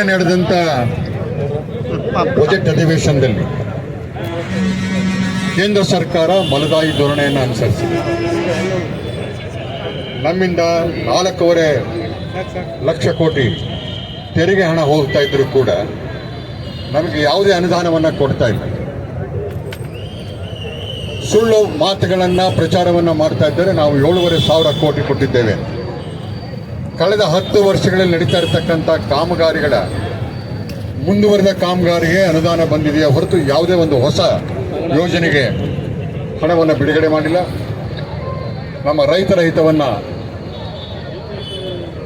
ನಿನ್ನೆ ನಡೆದಂತ ಬಜೆಟ್ ಅಧಿವೇಶನದಲ್ಲಿ ಕೇಂದ್ರ ಸರ್ಕಾರ ಮಲದಾಯಿ ಧೋರಣೆಯನ್ನು ಅನುಸರಿಸಿದೆ. ನಮ್ಮಿಂದ ನಾಲ್ಕೂವರೆ ಲಕ್ಷ ಕೋಟಿ ತೆರಿಗೆ ಹಣ ಹೋಗ್ತಾ ಇದ್ದರೂ ಕೂಡ ನಮಗೆ ಯಾವುದೇ ಅನುದಾನವನ್ನು ಕೊಡ್ತಾ ಇಲ್ಲ. ಸುಳ್ಳು ಮಾತುಗಳನ್ನು ಪ್ರಚಾರವನ್ನು ಮಾಡ್ತಾ ಇದ್ದರೆ. ನಾವು ಏಳುವರೆ ಸಾವಿರ ಕೋಟಿ ಕೊಟ್ಟಿದ್ದೇವೆ. ಕಳೆದ ಹತ್ತು ವರ್ಷಗಳಲ್ಲಿ ನಡೀತಾ ಇರತಕ್ಕಂಥ ಕಾಮಗಾರಿಗಳ ಮುಂದುವರೆದ ಕಾಮಗಾರಿಗೆ ಅನುದಾನ ಬಂದಿದೆಯೇ ಹೊರತು ಯಾವುದೇ ಒಂದು ಹೊಸ ಯೋಜನೆಗೆ ಹಣವನ್ನು ಬಿಡುಗಡೆ ಮಾಡಿಲ್ಲ. ನಮ್ಮ ರೈತರ ಹಿತವನ್ನು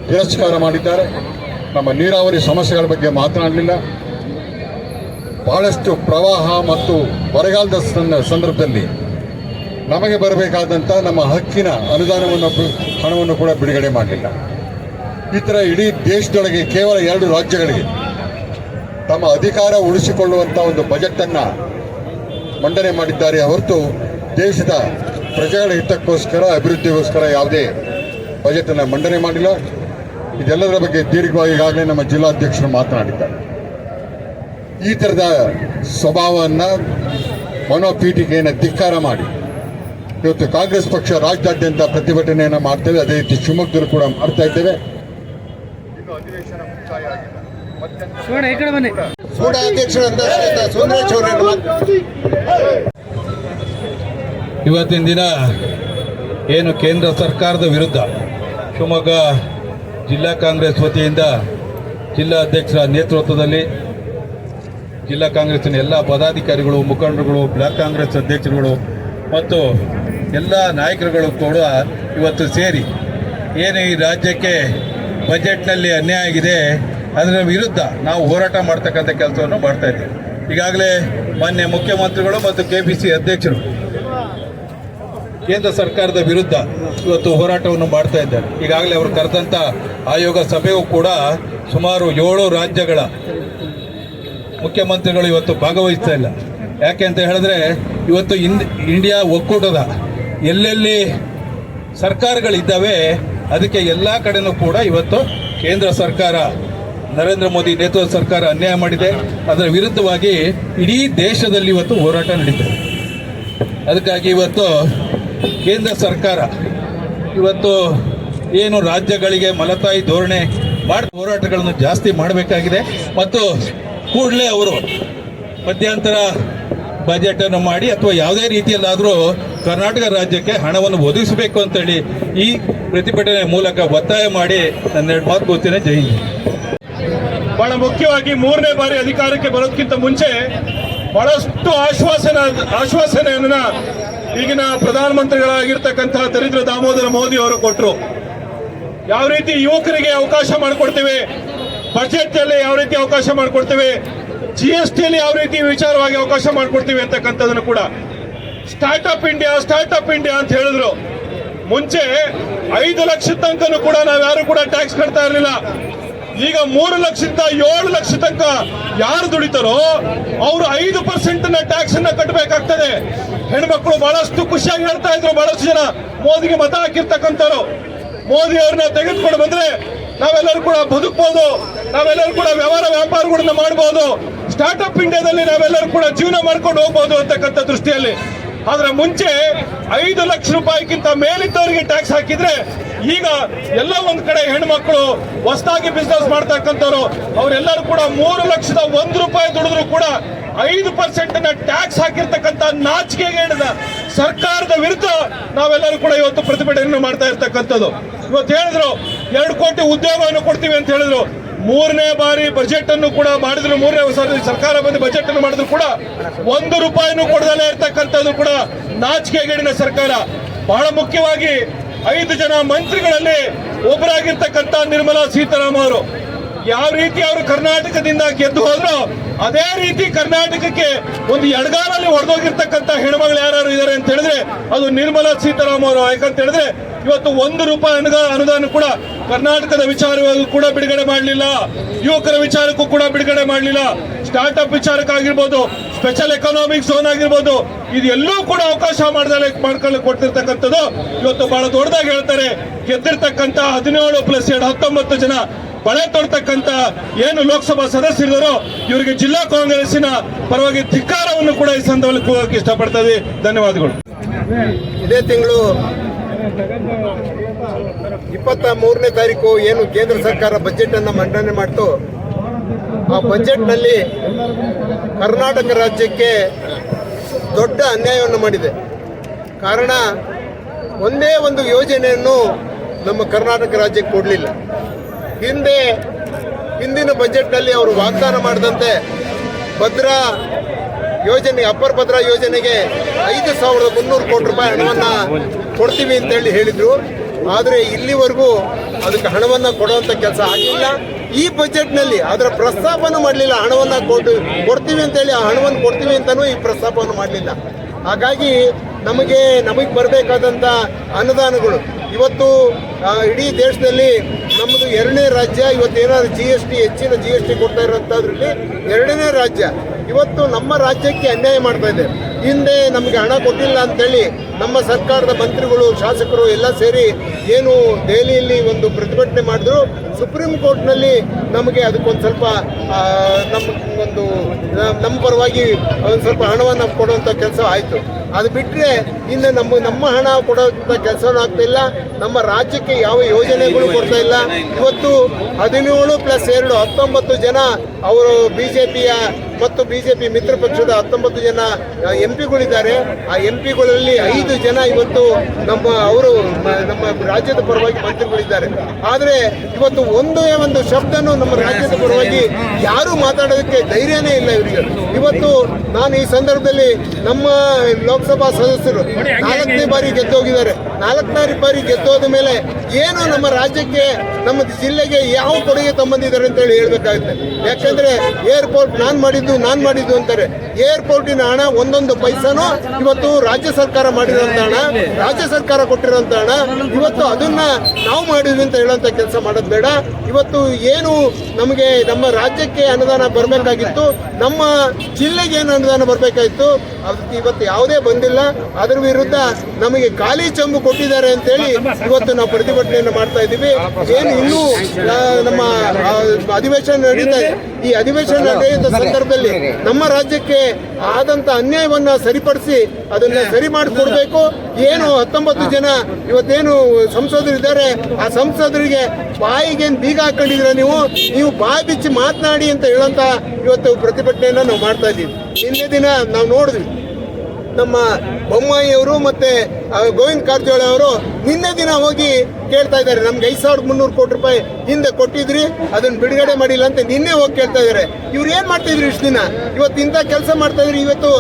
ತಿರಸ್ಕಾರ ಮಾಡಿದ್ದಾರೆ. ನಮ್ಮ ನೀರಾವರಿ ಸಮಸ್ಯೆಗಳ ಬಗ್ಗೆ ಮಾತನಾಡಲಿಲ್ಲ. ಬಹಳಷ್ಟು ಪ್ರವಾಹ ಮತ್ತು ಬರಗಾಲದ ಸಂದ- ಸಂದರ್ಭದಲ್ಲಿ ನಮಗೆ ಬರಬೇಕಾದಂಥ ನಮ್ಮ ಹಕ್ಕಿನ ಅನುದಾನವನ್ನು ಹಣವನ್ನು ಕೂಡ ಬಿಡುಗಡೆ ಮಾಡಲಿಲ್ಲ ಈ ಇಡೀ ದೇಶದೊಳಗೆ ಕೇವಲ ಎರಡು ರಾಜ್ಯಗಳಿಗೆ ತಮ್ಮ ಅಧಿಕಾರ ಉಳಿಸಿಕೊಳ್ಳುವಂಥ ಒಂದು ಬಜೆಟನ್ನು ಮಂಡನೆ ಮಾಡಿದ್ದಾರೆ. ಹೊರತು ದೇಶದ ಪ್ರಜೆಗಳ ಹಿತಕ್ಕೋಸ್ಕರ, ಅಭಿವೃದ್ಧಿಗೋಸ್ಕರ ಯಾವುದೇ ಬಜೆಟನ್ನು ಮಂಡನೆ ಮಾಡಿಲ್ಲ. ಇದೆಲ್ಲದರ ಬಗ್ಗೆ ದೀರ್ಘವಾಗಿ ಈಗಾಗಲೇ ನಮ್ಮ ಜಿಲ್ಲಾಧ್ಯಕ್ಷರು ಮಾತನಾಡಿದ್ದಾರೆ. ಈ ಥರದ ಸ್ವಭಾವವನ್ನು ಮನೋಪೀಠಿಕೆಯನ್ನು ಧಿಕ್ಕಾರ ಮಾಡಿ. ಇವತ್ತು ಕಾಂಗ್ರೆಸ್ ಪಕ್ಷ ರಾಜ್ಯಾದ್ಯಂತ ಪ್ರತಿಭಟನೆಯನ್ನು ಮಾಡ್ತೇವೆ. ಅದೇ ರೀತಿ ಶಿವಮೊಗ್ಗದಲ್ಲೂ ಕೂಡ ಮಾಡ್ತಾ ಇದ್ದೇವೆ. ಇನ್ನು ಅಧಿವೇಶನ ಮುಕ್ತಾಯ ಆಗಿಲ್ಲ ಮತ್ತೆಂತ ಶಿವಣ್ಣ ಈ ಕಡೆ ಬನ್ನಿ. ಸೂಡ ಅಧ್ಯಕ್ಷರಾದ ಶ್ರೀಯುತ ಸುಂದರೇಶ್ ಇವತ್ತಿನ ದಿನ ಏನು ಕೇಂದ್ರ ಸರ್ಕಾರದ ವಿರುದ್ಧ ಶಿವಮೊಗ್ಗ ಜಿಲ್ಲಾ ಕಾಂಗ್ರೆಸ್ ವತಿಯಿಂದ ಜಿಲ್ಲಾ ಅಧ್ಯಕ್ಷರ ನೇತೃತ್ವದಲ್ಲಿ ಜಿಲ್ಲಾ ಕಾಂಗ್ರೆಸ್ನ ಎಲ್ಲ ಪದಾಧಿಕಾರಿಗಳು ಮುಖಂಡರುಗಳು ಬ್ಲಾಕ್ ಕಾಂಗ್ರೆಸ್ ಅಧ್ಯಕ್ಷರುಗಳು ಮತ್ತು ಎಲ್ಲ ನಾಯಕರುಗಳು ಕೂಡ ಇವತ್ತು ಸೇರಿ ಏನು ಈ ರಾಜ್ಯಕ್ಕೆ ಬಜೆಟ್ನಲ್ಲಿ ಅನ್ಯಾಯ ಆಗಿದೆ ಅದರ ವಿರುದ್ಧ ನಾವು ಹೋರಾಟ ಮಾಡ್ತಕ್ಕಂಥ ಕೆಲಸವನ್ನು ಮಾಡ್ತಾ ಇದ್ದೀವಿ. ಈಗಾಗಲೇ ಮಾನ್ಯ ಮುಖ್ಯಮಂತ್ರಿಗಳು ಮತ್ತು ಕೆ ಪಿ ಸಿ ಅಧ್ಯಕ್ಷರು ಕೇಂದ್ರ ಸರ್ಕಾರದ ವಿರುದ್ಧ ಇವತ್ತು ಹೋರಾಟವನ್ನು ಮಾಡ್ತಾ ಇದ್ದಾರೆ. ಈಗಾಗಲೇ ಅವರು ಕರೆದಂಥ ಆಯೋಗ ಸಭೆಯೂ ಕೂಡ ಸುಮಾರು ಏಳು ರಾಜ್ಯಗಳ ಮುಖ್ಯಮಂತ್ರಿಗಳು ಇವತ್ತು ಭಾಗವಹಿಸ್ತಾ ಇಲ್ಲ. ಯಾಕೆ ಅಂತ ಹೇಳಿದ್ರೆ ಇವತ್ತು ಇಂಡ್ ಇಂಡಿಯಾ ಒಕ್ಕೂಟದ ಎಲ್ಲೆಲ್ಲಿ ಸರ್ಕಾರಗಳಿದ್ದಾವೆ ಅದಕ್ಕೆ ಎಲ್ಲ ಕಡೆನೂ ಕೂಡ ಇವತ್ತು ಕೇಂದ್ರ ಸರ್ಕಾರ, ನರೇಂದ್ರ ಮೋದಿ ನೇತೃತ್ವದ ಸರ್ಕಾರ ಅನ್ಯಾಯ ಮಾಡಿದೆ. ಅದರ ವಿರುದ್ಧವಾಗಿ ಇಡೀ ದೇಶದಲ್ಲಿ ಇವತ್ತು ಹೋರಾಟ ನಡೀತದೆ. ಅದಕ್ಕಾಗಿ ಇವತ್ತು ಕೇಂದ್ರ ಸರ್ಕಾರ, ಇವತ್ತು ಏನು ರಾಜ್ಯಗಳಿಗೆ ಮಲತಾಯಿ ಧೋರಣೆ ಮಾಡಿ ಹೋರಾಟಗಳನ್ನು ಜಾಸ್ತಿ ಮಾಡಬೇಕಾಗಿದೆ. ಮತ್ತು ಕೂಡಲೇ ಅವರು ಮಧ್ಯಂತರ ಬಜೆಟನ್ನು ಮಾಡಿ ಅಥವಾ ಯಾವುದೇ ರೀತಿಯಲ್ಲಾದರೂ ಕರ್ನಾಟಕ ರಾಜ್ಯಕ್ಕೆ ಹಣವನ್ನು ಒದಗಿಸಬೇಕು ಅಂತೇಳಿ ಈ ಪ್ರತಿಭಟನೆ ಮೂಲಕ ಒತ್ತಾಯ ಮಾಡಿ ನನ್ನೆರಡು ಮಾತು ಗೊತ್ತೇನೆ ಜೈ. ಬಹಳ ಮುಖ್ಯವಾಗಿ ಮೂರನೇ ಬಾರಿ ಅಧಿಕಾರಕ್ಕೆ ಬರೋದಕ್ಕಿಂತ ಮುಂಚೆ ಬಹಳಷ್ಟು ಆಶ್ವಾಸನ, ಆಶ್ವಾಸನೆಯನ್ನ ಈಗಿನ ಪ್ರಧಾನಮಂತ್ರಿಗಳಾಗಿರ್ತಕ್ಕಂತಹ ದರಿದ್ರ ದಾಮೋದರ ಮೋದಿ ಅವರು ಕೊಟ್ಟರು ಯಾವ ರೀತಿ ಯುವಕರಿಗೆ ಅವಕಾಶ ಮಾಡಿಕೊಡ್ತೇವೆ ಬಜೆಟ್ ಅಲ್ಲಿ ಯಾವ ರೀತಿ ಅವಕಾಶ ಮಾಡಿಕೊಡ್ತೇವೆ ಜಿ ಎಸ್ ಟಿಯಲ್ಲಿ ಯಾವ ರೀತಿ ವಿಚಾರವಾಗಿ ಅವಕಾಶ ಮಾಡಿಕೊಡ್ತೀವಿ ಅಂತಕ್ಕಂಥದ್ದನ್ನು ಕೂಡ ಸ್ಟಾರ್ಟ್ಅಪ್ ಇಂಡಿಯಾ ಸ್ಟಾರ್ಟ್ಅಪ್ ಇಂಡಿಯಾ ಅಂತ ಹೇಳಿದ್ರು. ಮುಂಚೆ ಐದು ಲಕ್ಷ ತನಕನೂ ಕೂಡ ನಾವ್ಯಾರು ಕೂಡ ಟ್ಯಾಕ್ಸ್ ಕಟ್ತಾ ಇರಲಿಲ್ಲ. ಈಗ ಮೂರು ಲಕ್ಷದ ಏಳು ಲಕ್ಷ ತನಕ ಯಾರು ದುಡಿತಾರೋ ಅವರು ಐದು ಪರ್ಸೆಂಟ್ ಟ್ಯಾಕ್ಸ್ ಅನ್ನ ಕಟ್ಟಬೇಕಾಗ್ತದೆ ಹೆಣ್ಮಕ್ಳು ಬಹಳಷ್ಟು ಖುಷಿಯಾಗಿ ಹೇಳ್ತಾ ಇದ್ರು, ಬಹಳಷ್ಟು ಜನ ಮೋದಿಗೆ ಮತ ಹಾಕಿರ್ತಕ್ಕಂಥವ್ರು. ಮೋದಿ ಅವ್ರನ್ನ ತೆಗೆದುಕೊಂಡು ಬಂದ್ರೆ ನಾವೆಲ್ಲರೂ ಕೂಡ ಬದುಕಬಹುದು ನಾವೆಲ್ಲರೂ ಕೂಡ ವ್ಯವಹಾರ ವ್ಯಾಪಾರಗಳನ್ನ ಮಾಡಬಹುದು ಸ್ಟಾರ್ಟ್ಅಪ್ ಇಂಡಿಯಾದಲ್ಲಿ ನಾವೆಲ್ಲರೂ ಕೂಡ ಜೀವನ ಮಾಡ್ಕೊಂಡು ಹೋಗ್ಬೋದು ಅಂತಕ್ಕಂಥ ದೃಷ್ಟಿಯಲ್ಲಿ. ಆದ್ರೆ ಮುಂಚೆ ಐದು ಲಕ್ಷ ರೂಪಾಯಿಗಿಂತ ಮೇಲಿದ್ದವರಿಗೆ ಟ್ಯಾಕ್ಸ್ ಹಾಕಿದ್ರೆ ಈಗ ಎಲ್ಲ ಒಂದ್ ಕಡೆ ಹೆಣ್ಮಕ್ಳು ಹೊಸದಾಗಿ ಬಿಸ್ನೆಸ್ ಮಾಡ್ತಕ್ಕಂಥವ್ರು, ಅವರೆಲ್ಲರೂ ಕೂಡ ಮೂರು ಲಕ್ಷದ ಒಂದು ರೂಪಾಯಿ ದುಡಿದ್ರು ಕೂಡ ಐದು ಪರ್ಸೆಂಟ್ ಟ್ಯಾಕ್ಸ್ ಹಾಕಿರ್ತಕ್ಕಂಥ ನಾಚಿಕೆಗೇಡಿದ ಸರ್ಕಾರದ ವಿರುದ್ಧ ನಾವೆಲ್ಲರೂ ಕೂಡ ಇವತ್ತು ಪ್ರತಿಭಟನೆ ಮಾಡ್ತಾ ಇರ್ತಕ್ಕಂಥದ್ದು. ಇವತ್ತು ಹೇಳಿದ್ರು, ಎರಡು ಕೋಟಿ ಉದ್ಯೋಗವನ್ನು ಕೊಡ್ತೀವಿ ಅಂತ ಹೇಳಿದ್ರು. ಮೂರನೇ ಬಾರಿ ಬಜೆಟ್ ಅನ್ನು ಕೂಡ ಮಾಡಿದ್ರು. ಮೂರನೇ ಸಾರಿ ಸರ್ಕಾರ ಬಂದು ಬಜೆಟ್ ಅನ್ನು ಮಾಡಿದ್ರು ಕೂಡ ಒಂದು ರೂಪಾಯಿನೂ ಕೊಡದಲ್ಲೇ ಇರ್ತಕ್ಕಂಥದ್ದು ಕೂಡ ನಾಚಿಕೆಗೇಡಿನ ಸರ್ಕಾರ. ಬಹಳ ಮುಖ್ಯವಾಗಿ ಐದು ಜನ ಮಂತ್ರಿಗಳಲ್ಲಿ ಒಬ್ಬರಾಗಿರ್ತಕ್ಕಂಥ ನಿರ್ಮಲಾ ಸೀತಾರಾಮ ಅವರು. ಯಾವ ರೀತಿ ಅವರು ಕರ್ನಾಟಕದಿಂದ ಗೆದ್ದು ಹೋದ್ರು ಅದೇ ರೀತಿ ಕರ್ನಾಟಕಕ್ಕೆ ಒಂದು ಎಡಗಾಲಲ್ಲಿ ಹೊಡೆದೋಗಿರ್ತಕ್ಕಂಥ ಹೆಣ್ಮಗಳು ಯಾರು ಇದ್ದಾರೆ ಅಂತ ಹೇಳಿದ್ರೆ ಅದು ನಿರ್ಮಲಾ ಸೀತಾರಾಮನ್ ಅವರು. ಯಾಕಂತ ಹೇಳಿದ್ರೆ ಇವತ್ತು ಒಂದು ರೂಪಾಯಿ ಅನುದಾನ ಅನುದಾನ ಕೂಡ ಕರ್ನಾಟಕದ ವಿಚಾರವಾಗಿ ಕೂಡ ಬಿಡುಗಡೆ ಮಾಡಲಿಲ್ಲ. ಯುವಕರ ವಿಚಾರಕ್ಕೂ ಕೂಡ ಬಿಡುಗಡೆ ಮಾಡಲಿಲ್ಲ. ಸ್ಟಾರ್ಟ್ಅಪ್ ವಿಚಾರಕ್ಕಾಗಿರ್ಬೋದು ಸ್ಪೆಷಲ್ ಎಕನಾಮಿಕ್ ಝೋನ್ ಆಗಿರ್ಬೋದು ಇದೆಲ್ಲೂ ಕೂಡ ಅವಕಾಶ ಮಾಡ್ದಲೆ ಮಾಡ್ಕೊಳ್ಳಿ ಕೊಟ್ಟಿರ್ತಕ್ಕಂಥದ್ದು ಇವತ್ತು ಬಹಳ ದೊಡ್ಡದಾಗಿ ಹೇಳ್ತಾರೆ. ಗೆದ್ದಿರ್ತಕ್ಕಂಥ ಹದಿನೇಳು ಪ್ಲಸ್ ಎರಡು ಹತ್ತೊಂಬತ್ತು ಜನ ಬಳೆ ತೊಡ್ತಕ್ಕಂಥ ಏನು ಲೋಕಸಭಾ ಸದಸ್ಯರಿದ್ದಾರೋ ಇವರಿಗೆ ಜಿಲ್ಲಾ ಕಾಂಗ್ರೆಸ್ಸಿನ ಪರವಾಗಿ ಧಿಕ್ಕಾರವನ್ನು ಕೂಡ ಈ ಸಂದರ್ಭದಲ್ಲಿ ಕೂಗಕ್ಕೆ ಇಷ್ಟಪಡ್ತಾ ಧನ್ಯವಾದಗಳು. ಇದೇ ತಿಂಗಳು ಇಪ್ಪತ್ತ ಮೂರನೇ ತಾರೀಕು ಏನು ಕೇಂದ್ರ ಸರ್ಕಾರ ಬಜೆಟ್ ಅನ್ನ ಮಂಡನೆ ಮಾಡ್ತು, ಆ ಬಜೆಟ್ನಲ್ಲಿ ಕರ್ನಾಟಕ ರಾಜ್ಯಕ್ಕೆ ದೊಡ್ಡ ಅನ್ಯಾಯವನ್ನು ಮಾಡಿದೆ. ಕಾರಣ, ಒಂದೇ ಒಂದು ಯೋಜನೆಯನ್ನು ನಮ್ಮ ಕರ್ನಾಟಕ ರಾಜ್ಯಕ್ಕೆ ಕೊಡಲಿಲ್ಲ. ಹಿಂದೆ, ಹಿಂದಿನ ಬಜೆಟ್ನಲ್ಲಿ ಅವರು ವಾಗ್ದಾನ ಮಾಡಿದಂತೆ ಭದ್ರಾ ಯೋಜನೆ ಅಪ್ಪರ್ ಭದ್ರಾ ಯೋಜನೆಗೆ ಐದು ಸಾವಿರದ ಮುನ್ನೂರು ಕೋಟಿ ರೂಪಾಯಿ ಹಣವನ್ನು ಕೊಡ್ತೀವಿ ಅಂತೇಳಿ ಹೇಳಿದರು. ಆದರೆ ಇಲ್ಲಿವರೆಗೂ ಅದಕ್ಕೆ ಹಣವನ್ನು ಕೊಡುವಂಥ ಕೆಲಸ ಆಗಲಿಲ್ಲ ಈ ಬಜೆಟ್ನಲ್ಲಿ ಅದರ ಪ್ರಸ್ತಾಪನೂ ಮಾಡಲಿಲ್ಲ. ಹಣವನ್ನು ಕೊಟ್ಟು ಕೊಡ್ತೀವಿ ಅಂತೇಳಿ ಆ ಹಣವನ್ನು ಕೊಡ್ತೀವಿ ಅಂತಲೂ ಈ ಪ್ರಸ್ತಾಪವನ್ನು ಮಾಡಲಿಲ್ಲ. ಹಾಗಾಗಿ ನಮಗೆ ನಮಗೆ ಬರಬೇಕಾದಂಥ ಅನುದಾನಗಳು ಇವತ್ತು ಇಡೀ ದೇಶದಲ್ಲಿ ನಮ್ಮದು ಎರಡನೇ ರಾಜ್ಯ, ಇವತ್ತು ಏನಾದರೂ ಜಿ ಎಸ್ ಟಿ ಹೆಚ್ಚಿನ ಜಿ ಎಸ್ ಟಿ ಕೊಡ್ತಾ ಇರೋಂಥದ್ರಲ್ಲಿ ಎರಡನೇ ರಾಜ್ಯ. ಇವತ್ತು ನಮ್ಮ ರಾಜ್ಯಕ್ಕೆ ಅನ್ಯಾಯ ಮಾಡ್ತಾ ಇದೆ. ಹಿಂದೆ ನಮಗೆ ಹಣ ಕೊಟ್ಟಿಲ್ಲ ಅಂತೇಳಿ ನಮ್ಮ ಸರ್ಕಾರದ ಮಂತ್ರಿಗಳು, ಶಾಸಕರು ಎಲ್ಲ ಸೇರಿ ಏನು ದೆಹಲಿಯಲ್ಲಿ ಒಂದು ಪ್ರತಿಭಟನೆ ಮಾಡಿದ್ರು. ಸುಪ್ರೀಂ ಕೋರ್ಟ್ನಲ್ಲಿ ನಮಗೆ ಅದಕ್ಕೊಂದು ಸ್ವಲ್ಪ ನಮ್ಮ ಒಂದು, ನಮ್ಮ ಪರವಾಗಿ ಒಂದು ಸ್ವಲ್ಪ ಹಣವನ್ನು ಕೊಡುವಂಥ ಕೆಲಸ ಆಯಿತು. ಅದು ಬಿಟ್ಟರೆ ಇನ್ನು ನಮ್ಮ ನಮ್ಮ ಹಣ ಕೊಡುವಂಥ ಕೆಲಸವೂ ಆಗ್ತಾ ನಮ್ಮ ರಾಜ್ಯಕ್ಕೆ ಯಾವ ಯೋಜನೆಗಳು ಕೊಡ್ತಾ ಇಲ್ಲ. ಇವತ್ತು ಹದಿನೇಳು ಪ್ಲಸ್ ಎರಡು, ಹತ್ತೊಂಬತ್ತು ಜನ ಅವರು ಬಿ ಜೆ ಪಿಯ ಮತ್ತು ಬಿ ಜೆ ಪಿ ಮಿತ್ರ ಪಕ್ಷದ ಹತ್ತೊಂಬತ್ತು ಜನ ಎಂ ಪಿಗಳಿದ್ದಾರೆ ಆ ಎಂ ಪಿಗಳಲ್ಲಿ ಐದು ಜನ ಇವತ್ತು ನಮ್ಮ ಅವರು ನಮ್ಮ ರಾಜ್ಯದ ಪರವಾಗಿ ಮಂತ್ರಿಗಳಿದ್ದಾರೆ. ಆದರೆ ಇವತ್ತು ಒಂದೇ ಒಂದು ಶಬ್ದನೂ ನಮ್ಮ ರಾಜ್ಯದ ಪರವಾಗಿ ಯಾರು ಮಾತಾಡೋದಕ್ಕೆ ಧೈರ್ಯನೇ ಇಲ್ಲ ಇವರಿಗೆ. ಇವತ್ತು ನಾನು ಈ ಸಂದರ್ಭದಲ್ಲಿ ನಮ್ಮ ಲೋಕಸಭಾ ಸದಸ್ಯರು ನಾಲ್ಕನೇ ಬಾರಿ ಗೆದ್ದೋಗಿದ್ದಾರೆ. ನಾಲ್ಕನೇ ಬಾರಿ ಗೆದ್ದೋದ ಮೇಲೆ ಏನು ನಮ್ಮ ರಾಜ್ಯಕ್ಕೆ, ನಮ್ಮ ಜಿಲ್ಲೆಗೆ ಯಾವ ಕೊಡುಗೆ ತಂಬಂದಿದ್ದಾರೆ ಅಂತೇಳಿ ಹೇಳಬೇಕಾಗುತ್ತೆ. ಯಾಕಂದರೆ ಏರ್ಪೋರ್ಟ್ ನಾನು ಮಾಡಿದ್ದು ನಾನು ಮಾಡಿದ್ದು ಅಂತಾರೆ. ಏರ್ಪೋರ್ಟಿನ ಹಣ, ಒಂದೊಂದು ಪೈಸಾನು ಇವತ್ತು ರಾಜ್ಯ ಸರ್ಕಾರ ಮಾಡಿರೋಂಥ ಹಣ, ರಾಜ್ಯ ಸರ್ಕಾರ ಕೊಟ್ಟಿರೋಂಥ ಹಣ. ಇವತ್ತು ಅದನ್ನ ನಾವು ಮಾಡಿದ್ವಿ ಅಂತ ಹೇಳೋಂಥ ಕೆಲಸ ಮಾಡೋದು ಬೇಡ. ಇವತ್ತು ಏನು ನಮಗೆ ನಮ್ಮ ರಾಜ್ಯಕ್ಕೆ ಅನುದಾನ ಬರಬೇಕಾಗಿತ್ತು, ನಮ್ಮ ಜಿಲ್ಲೆಗೆ ಏನು ಅನುದಾನ ಬರಬೇಕಾಗಿತ್ತು, ಅದಕ್ಕೆ ಇವತ್ತು ಯಾವುದೇ ಬಂದಿಲ್ಲ. ಅದರ ವಿರುದ್ಧ ನಮಗೆ ಖಾಲಿ ಚಂಬು ಕೊಟ್ಟಿದ್ದಾರೆ ಅಂತೇಳಿ ಇವತ್ತು ನಾವು ಪ್ರತಿಭಟನೆಯನ್ನು ಮಾಡ್ತಾ ಇದ್ದೀವಿ. ಏನು ಇನ್ನೂ ನಮ್ಮ ಅಧಿವೇಶನ ನಡೀತಾ ಇದೆ. ಈ ಅಧಿವೇಶನ ನಡೆಯುವ ಸಂದರ್ಭದಲ್ಲಿ ನಮ್ಮ ರಾಜ್ಯಕ್ಕೆ ಆದಂತ ಅನ್ಯಾಯವನ್ನ ಸರಿಪಡಿಸಿ ಅದನ್ನ ಸರಿ ಮಾಡಿಕೊಡ್ಬೇಕು ಏನು ಹತ್ತೊಂಬತ್ತು ಜನ ಇವತ್ತೇನು ಸಂಸದರಿದ್ದಾರೆ ಆ ಸಂಸದರಿಗೆ ಬಾಯಿಗೆ ಬೀಗ ಹಾಕೊಂಡಿದ್ರೆ ನೀವು? ನೀವು ಬಾಯಿ ಬಿಚ್ಚಿ ಮಾತನಾಡಿ ಅಂತ ಹೇಳಂತ ಇವತ್ತು ಪ್ರತಿಭಟನೆಯನ್ನ ನಾವು ಮಾಡ್ತಾ ಇದ್ದೀವಿ. ನಿನ್ನೆ ದಿನ ನಾವು ನೋಡಿದ್ವಿ. ನಮ್ಮ ಬೊಮ್ಮಾಯಿಯವರು ಮತ್ತೆ ಗೋವಿಂದ ಕಾರಜೋಳ ಅವರು ನಿನ್ನೆ ದಿನ ಹೋಗಿ ಕೇಳ್ತಾ ಇದ್ದಾರೆ. ನಮ್ಗೆ ಐದು ಸಾವಿರದ ಮುನ್ನೂರು ಕೋಟಿ ರೂಪಾಯಿ ಹಿಂದೆ ಕೊಟ್ಟಿದ್ರಿ, ಅದನ್ನ ಬಿಡುಗಡೆ ಮಾಡಿಲ್ಲ ಅಂತ ನಿನ್ನೆ ಹೋಗಿ ಕೇಳ್ತಾ ಇದ್ದಾರೆ. ಇವ್ರು ಏನ್ ಮಾಡ್ತಿದ್ರು ಇಷ್ಟು ದಿನ? ಇವತ್ತು ಇಂಥ ಕೆಲಸ ಮಾಡ್ತಾ ಇದ್ರಿ. ಇವತ್ತು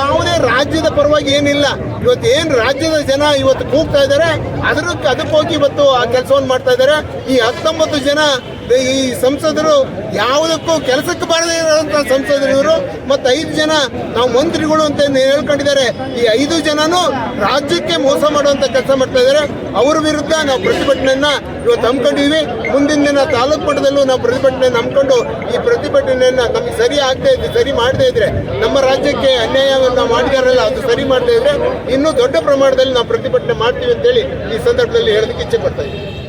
ಯಾವುದೇ ರಾಜ್ಯದ ಪರವಾಗಿ ಏನಿಲ್ಲ. ಇವತ್ತು ಏನು ರಾಜ್ಯದ ಜನ ಇವತ್ತು ಕೂಗ್ತಾ ಇದ್ದಾರೆ ಅದಕ್ಕೆ ಹೋಗಿ ಇವತ್ತು ಆ ಕೆಲಸವನ್ನು ಮಾಡ್ತಾ ಇದ್ದಾರೆ. ಈ ಹತ್ತೊಂಬತ್ತು ಜನ ಈ ಸಂಸದರು ಯಾವುದಕ್ಕೂ ಕೆಲಸಕ್ಕೆ ಬಾರದೇ ಇರೋಂಥ ಸಂಸದರು ಇವರು. ಮತ್ತು ಐದು ಜನ ನಾವು ಮಂತ್ರಿಗಳು ಅಂತ ಹೇಳ್ಕೊಂಡಿದ್ದಾರೆ. ಈ ಐದು ಜನನು ರಾಜ್ಯಕ್ಕೆ ಮೋಸ ಮಾಡುವಂಥ ಕೆಲಸ ಮಾಡ್ತಾ ಇದ್ದಾರೆ. ಅವ್ರ ವಿರುದ್ಧ ನಾವು ಪ್ರತಿಭಟನೆಯನ್ನ ಇವತ್ತು ಹಮ್ಮಿಕೊಂಡಿದ್ವಿ ಮುಂದಿನ ದಿನ ತಾಲೂಕು ಮಟ್ಟದಲ್ಲೂ ನಾವು ಪ್ರತಿಭಟನೆ ಹಮ್ಮಿಕೊಂಡು ಈ ಪ್ರತಿಭಟನೆಯನ್ನ ನಮಗೆ ಸರಿ ಆಗದೆ ಇದ್ರೆ ಸರಿ ಮಾಡದೇ ಇದ್ರೆ, ನಮ್ಮ ರಾಜ್ಯಕ್ಕೆ ಅನ್ಯಾಯವನ್ನು ಮಾಡಿದಾರಲ್ಲ, ಅದು ಸರಿ ಮಾಡದೇ ಇದ್ರೆ ಇನ್ನೂ ದೊಡ್ಡ ಪ್ರಮಾಣದಲ್ಲಿ ನಾವು ಪ್ರತಿಭಟನೆ ಮಾಡ್ತೀವಿ ಅಂತೇಳಿ ಈ ಸಂದರ್ಭದಲ್ಲಿ ಹೇಳೋದಕ್ಕೆ ಇಚ್ಛೆ ಪಡ್ತಾ ಇದ್ದೀವಿ